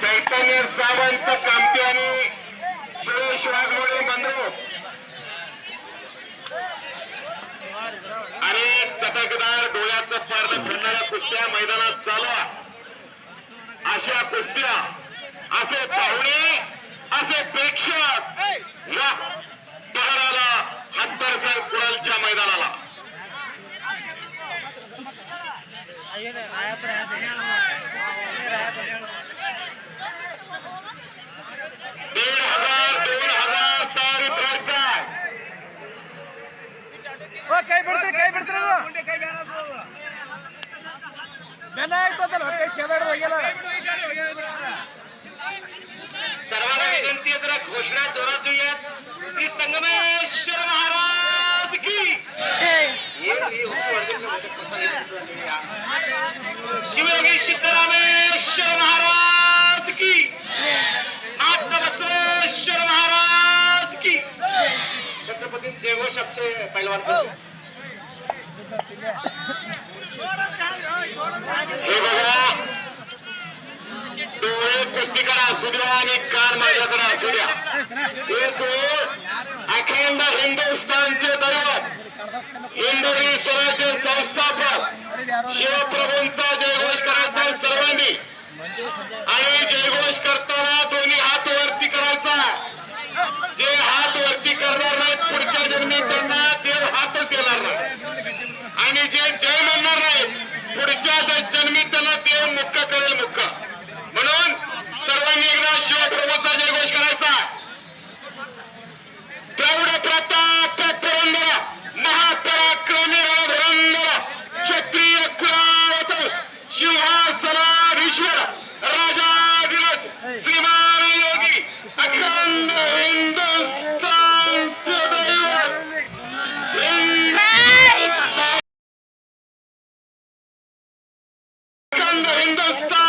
चैतन्य सावंत कामते आणि सुरेश वाघमोडे बंधू. आणि चटकदार डोळ्याचं पारद फिरणाऱ्या कुस्त्या मैदानात चालवा. अशा कुस्त्या असे पाहुणे ಕೈ ಬಿಡ್ತೀರಿ ಕೈ ಬಿಡ್ತೀರಿ ಬೆನ್ನ ಆಗ್ತದಲ್ಲ ಕೈ ಶೇದಾಡ ಹೋಗ್ಯಲ್ಲ सर्वांना विनंती आहे जरा घोषणा जोरात देऊयात श्री संगमेश्वर महाराज की देवघोष आमचे पैलवान हे बघा. डोळे कुस्तीकडे असू द्या आणि कान माझ्याकडे असू द्या. हे दोन अखंड हिंदुस्थानचे दैवत हिंदवी स्वराज्य संस्थापक शिवप्रभूंचा जयघोष करायचा सर्वांनी. കുടിക്കാതെ ജന്മിത്ത ಬಂದ ಹಿಂದೂಸ್ತಾನ